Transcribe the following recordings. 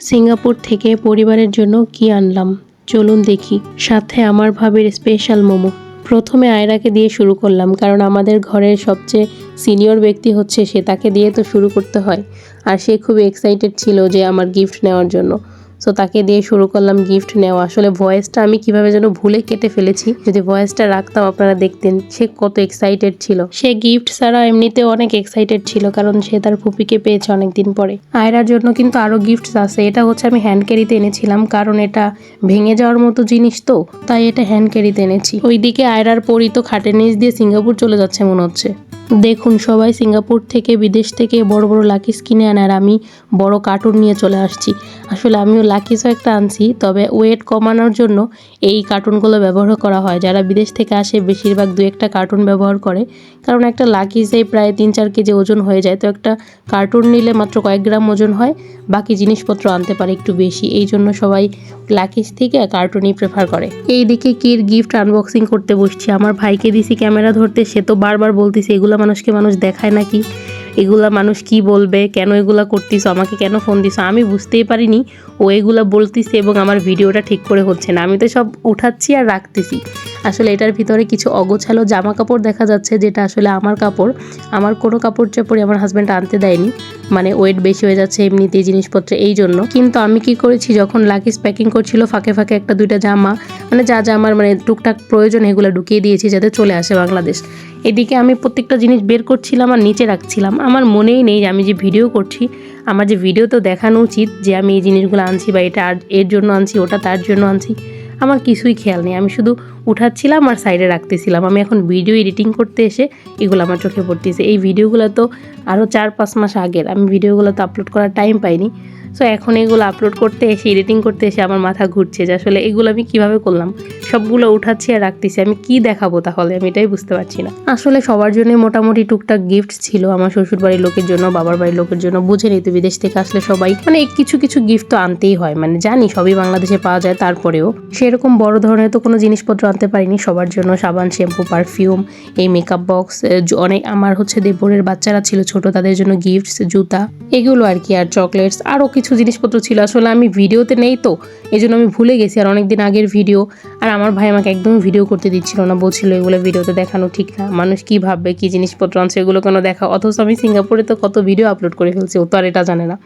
Singapore থেকে পরিবারের জন্য কি আনলাম? চলুন দেখি। সাথে আমার ভাবির স্পেশাল মোমো। প্রথমে আয়রাকে দিয়ে শুরু করলাম, কারণ আমাদের ঘরের সবচেয়ে সিনিয়র ব্যক্তি হচ্ছে সে, তাকে দিয়ে তো শুরু করতে হয়। আর সে খুব এক্সাইটেড ছিল যে আমার গিফট নেওয়ার জন্য। সো তাকে দিয়ে শুরু করলাম গিফট নেওয়া। আসলে ভয়েসটা আমি কীভাবে যেন ভুলে কেটে ফেলেছি। যদি ভয়েসটা রাখতাম, আপনারা দেখতেন সে কত এক্সাইটেড ছিল। সে গিফট ছাড়া এমনিতে অনেক এক্সাইটেড ছিল, কারণ সে তার ফুপিকে পেয়েছে অনেকদিন পরে। আয়রার জন্য কিন্তু আরও গিফটস আছে। এটা হচ্ছে আমি হ্যান্ড ক্যারিতে এনেছিলাম, কারণ এটা ভেঙে যাওয়ার মতো জিনিস তো, তাই এটা হ্যান্ড ক্যারিতে এনেছি। ওইদিকে আয়রার পরি তো খাটের নিচ দিয়ে সিঙ্গাপুর চলে যাচ্ছে, মনে হচ্ছে। দেখুন, সবাই সিঙ্গাপুর থেকে বিদেশ থেকে বড় বড় লাকিস কিনে আনে আর আমি বড় কার্টুন নিয়ে চলে আসছি। আসলে আমিও লাকিসও একটা আনছি, তবে ওয়েট কমানোর জন্য এই কার্টুনগুলো ব্যবহার করা হয়। যারা বিদেশ থেকে আসে, বেশিরভাগ দু একটা কার্টুন ব্যবহার করে। কারণ একটা লাকিসে প্রায় তিন চার কেজি ওজন হয়ে যায়। তো একটা কার্টুন নিলে মাত্র কয়েক গ্রাম ওজন হয়, বাকি জিনিসপত্র আনতে পারে একটু বেশি। এই জন্য সবাই লাকিস থেকে কার্টুনই প্রেফার করে। এইদিকে কির গিফট আনবক্সিং করতে বসছি। আমার ভাইকে দিছি ক্যামেরা ধরতে, সে তো বারবার বলতেছে, এগুলা মানুষকে মানুষ দেখায় নাকি? এগুলা মানুষ কি বলবে? কেন এগুলা করতিস আমাকে কেন ফোন দিস আমি বুঝতেই পারিনি। ও এগুলা বলতিছে এবং আমার ভিডিওটা ঠিক করে হচ্ছে না। আমি তো সব উঠাচ্ছি আর রাখতেছি। আসলে এটার ভিতরে কিছু অগোছালো জামা কাপড় দেখা যাচ্ছে, যেটা আসলে আমার কাপড়। আমার কোনো কাপড় চাপড়ই আমার হাজব্যান্ড আনতে দেয়নি। মানে ওয়েট বেশি হয়ে যাচ্ছে এমনিতেই জিনিসপত্র এই জন্য। কিন্তু আমি কি করেছি? যখন লাগেজ প্যাকিং করছিল, ফাঁকে ফাঁকে একটা দুইটা জামা মানে যা যা আমার মানে টুকটাক প্রয়োজন এগুলো ঢুকিয়ে দিয়েছি যাতে চলে আসে বাংলাদেশ। এদিকে আমি প্রত্যেকটা জিনিস বের করছিলাম আর নিচে রাখছিলাম। আমার মনেই নেই যে আমি যে ভিডিও করছি, আমার যে ভিডিও তো দেখানো উচিত যে আমি এই জিনিসগুলো আনছি বা এটা এর জন্য আনছি, ওটা তার জন্য আনছি, আমার কিছুই খেয়াল নেই। আমি শুধু উঠাচ্ছিলাম আর সাইডে রাখতেছিলাম। আমি এখন ভিডিও এডিটিং করতে এসে এগুলো আমার চোখে পড়তেছে। এই ভিডিওগুলো তো আরও চার পাঁচ মাস আগের। আমি ভিডিওগুলো তো আপলোড করার টাইম পাইনি। সো এখন এগুলো আপলোড করতে এসে এডিটিং করতে এসে আমার মাথা ঘুরছে যে আসলে এগুলো আমি কীভাবে করলাম, সবগুলো উঠাচ্ছি আর রাখতেছি, আমি কি দেখাবো তাহলে? আমি এটাই বুঝতে পারছি না। আসলে সবার জন্য মোটামুটি টুকটাক গিফট ছিল আমার শ্বশুর বাড়ির লোকের জন্য, বাবার বাড়ির লোকের জন্য, বুঝে নিতে বিদেশ থেকে আসলে সবাই। মানে কিছু কিছু গিফট তো আনতেই হয় মানে জানি সবই বাংলাদেশে পাওয়া যায় তারপরেও। সেরকম বড় ধরনের তো কোনো জিনিসপত্র আনতে পারিনি, সবার জন্য সাবান, শ্যাম্পু পারফিউম এই মেকআপ বক্স অনেক আমার হচ্ছে দেবরের বাচ্চারা ছিল ছোট, তাদের জন্য গিফটস জুতা, এগুলো আর কি, আর চকলেটস আরও কিছু জিনিসপত্র ছিল। আসলে আমি ভিডিওতে নেই তো এই জন্য আমি ভুলে গেছি আর অনেকদিন আগের ভিডিও। আর আমার ভাই আমাকে একদমই ভিডিও করতে দিচ্ছিল না, বলছিল এগুলো ভিডিওতে দেখানো ঠিক না, মানুষ কী ভাববে, কি জিনিসপত্র আনছে, এগুলো কেন দেখা? অথচ আমি সিঙ্গাপুরে তো কত ভিডিও আপলোড করে ফেলছি, ও তো আর এটা জানে না।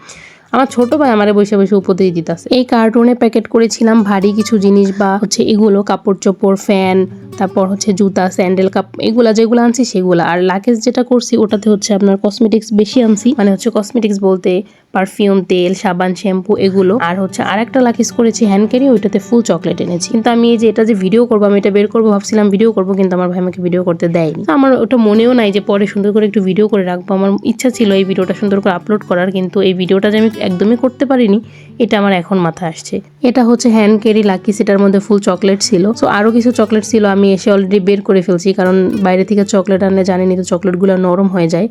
আমার ছোট ভাই আমারে বসে বসে উপদেশ দিতেছে। এই কার্টুনে প্যাকেট করেছিলাম ভারী কিছু জিনিস বা হচ্ছে এগুলো কাপড় চোপড় ফ্যান, তারপর হচ্ছে জুতা, স্যান্ডেল, কাপ, এগুলা যেগুলো আনছি সেগুলা। আর লাগেজ যেটা করছি, ওটাতে হচ্ছে আপনার কসমেটিক্স বেশি আনছি। মানে হচ্ছে কসমেটিক্স বলতে পারফিউম তেল, সাবান শ্যাম্পু এগুলো। আর হচ্ছে আর একটা লাকিস করেছি হ্যান্ড ক্যারি ওইটাতে ফুল চকলেট এনেছি। কিন্তু আমি এই যে এটা যে ভিডিও করব, আমি এটা বের করব, ভাবছিলাম ভিডিও করব, কিন্তু আমার ভাই আমাকে ভিডিও করতে দেয়নি। আমার ওটা মনেও নাই যে পরে সুন্দর করে একটু ভিডিও করে রাখব। আমার ইচ্ছা ছিল এই ভিডিওটা সুন্দর করে আপলোড করার, কিন্তু এই ভিডিওটা যে আমি একদমই করতে পারিনি, এটা আমার এখন মাথায় আসছে। এটা হচ্ছে হ্যান্ড ক্যারি লাকিস এটার মধ্যে ফুল চকলেট ছিল। তো আরও কিছু চকলেট ছিল, আমি এসে অলরেডি বের করে ফেলছি, কারণ বাইরে থেকে চকলেট আনলে জানিনি তো চকলেটগুলো নরম হয়ে যায়।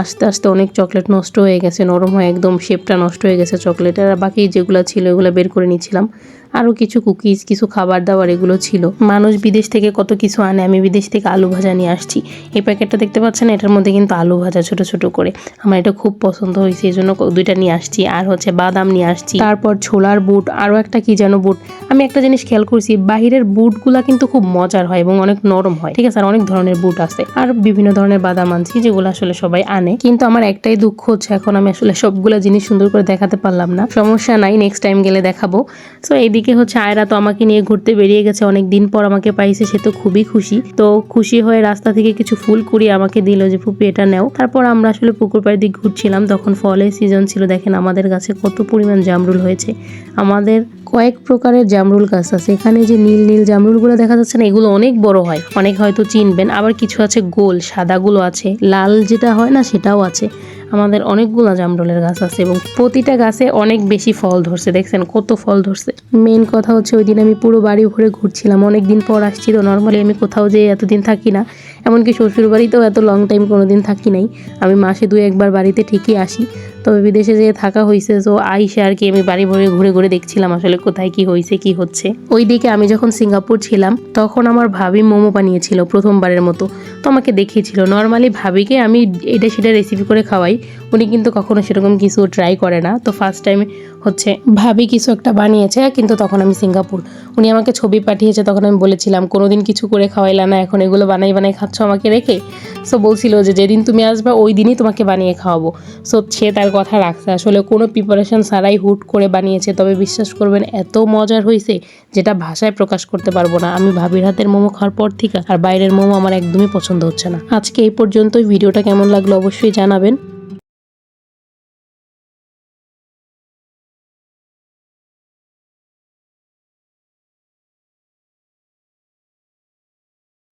আস্তে আস্তে অনেক চকলেট নষ্ট হয়ে গেছে, নরম হয়ে একদম শেপটা নষ্ট হয়ে গেছে চকলেটের। আর বাকি যেগুলো ছিল ওগুলো বের করে নিচ্ছিলাম। আরও কিছু কুকিজ কিছু খাবার দাবার এগুলো ছিল। মানুষ বিদেশ থেকে কত কিছু আনে, আমি বিদেশ থেকে আলু ভাজা নিয়ে আসছি। এই প্যাকেটটা দেখতে পাচ্ছেন, এটার মধ্যে কিন্তু আলু ভাজা ছোট ছোট করে। আমার এটা খুব পছন্দ হয়েছে, এই জন্য দুইটা নিয়ে আসছি। আর হচ্ছে বাদাম নিয়ে আসছি। তারপর ছোলার বুট আরও একটা কি যেন বুট। আমি একটা জিনিস খেয়াল করছি, বাহিরের বুটগুলা কিন্তু খুব মজার হয় এবং অনেক নরম হয়। ঠিক আছে, আর অনেক ধরনের বুট আছে। আর বিভিন্ন ধরনের বাদাম আনছি, যেগুলো আসলে সবাই আনে। কিন্তু আমার একটাই দুঃখ হচ্ছে, এখন আমি আসলে সবগুলা জিনিস সুন্দর করে দেখাতে পারলাম না। সমস্যা নাই নেক্সট টাইম গেলে দেখাবো। সো এইদিকে হচ্ছে আয়রা তো আমাকে নিয়ে ঘুরতে বেরিয়ে গেছে, অনেক দিন পর আমাকে পাইছে, সে তো খুবই খুশি। তো খুশি হয়ে রাস্তা থেকে কিছু ফুল কুড়িয়ে আমাকে দিল যে, ফুপি, এটা নেও। তারপর আমরা আসলে পুকুর পাড়ের দিকে ঘুরছিলাম, তখন ফলের সিজন ছিল, দেখেন আমাদের গাছে কত পরিমাণ জামরুল হয়েছে। আমাদের কয়েক প্রকারের জামরুল গাছ আছে, এখানে যে নীল নীল জামরুলগুলো দেখা যাচ্ছে না, এগুলো অনেক বড় হয়। অনেক হয়তো চিনবেন, আবার কিছু আছে গোল, সাদাগুলো আছে, লাল যেটা হয় না, সেটাও আছে। আমাদের অনেকগুলো জামরুলের গাছ আছে এবং প্রতিটা গাছে অনেক বেশি ফল ধরছে, দেখছেন? কত ফল ধরছে। মেন কথা হচ্ছে ওই দিন আমি পুরো বাড়ি ঘুরে ঘুরছিলাম অনেক দিন পর আসছি তো নর্মালি আমি কোথাও যেয়ে এতদিন থাকি না। এমনকি শ্বশুর বাড়িতেও এত লং টাইম কোনো দিন থাকি নাই। আমি মাসে দুই একবার বাড়িতে ঠিকই আসি। তবে বিদেশে যেয়ে থাকা হয়েছে তো আইসে আর কি আমি বাড়ি ভরে ঘুরে ঘুরে দেখছিলাম আসলে কোথায় কি হয়েছে কি হচ্ছে। ওইদিকে আমি যখন সিঙ্গাপুর ছিলাম, তখন আমার ভাবি মোমো বানিয়েছিল প্রথমবারের মতো। তো আমাকে দেখিয়েছিল। নর্মালি ভাবিকে আমি এটা সেটা রেসিপি করে খাওয়াই। উনি কিন্তু কখনো সেরকম কিছু ট্রাই করে না। তো ফার্স্ট টাইম হচ্ছে, ভাবি কিছু একটা বানিয়েছে, কিন্তু তখন আমি সিঙ্গাপুর। উনি আমাকে ছবি পাঠিয়েছে, তখন আমি বলেছিলাম, কোনোদিন কিছু করে খাওয়াইলা না, এখন এগুলো বানাই বানাই খাচ্ছ আমাকে রেখে? সো বলছিল যে, যেদিন তুমি আসবে, ওই দিনই তোমাকে বানিয়ে খাওয়াবো। সো সে তার কথা রাখছে। আসলে কোনো প্রিপারেশন ছাড়াই হুট করে বানিয়েছে, তবে বিশ্বাস করবেন, এত মজার হয়েছে যেটা ভাষায় প্রকাশ করতে পারব না। আমি ভাবির হাতের মোমো খাওয়ার পর থেকে, আর বাইরের মোমো আমার একদমই পছন্দ হচ্ছে না। আজকে এই পর্যন্তই। ভিডিওটা কেমন লাগল অবশ্যই জানাবেন।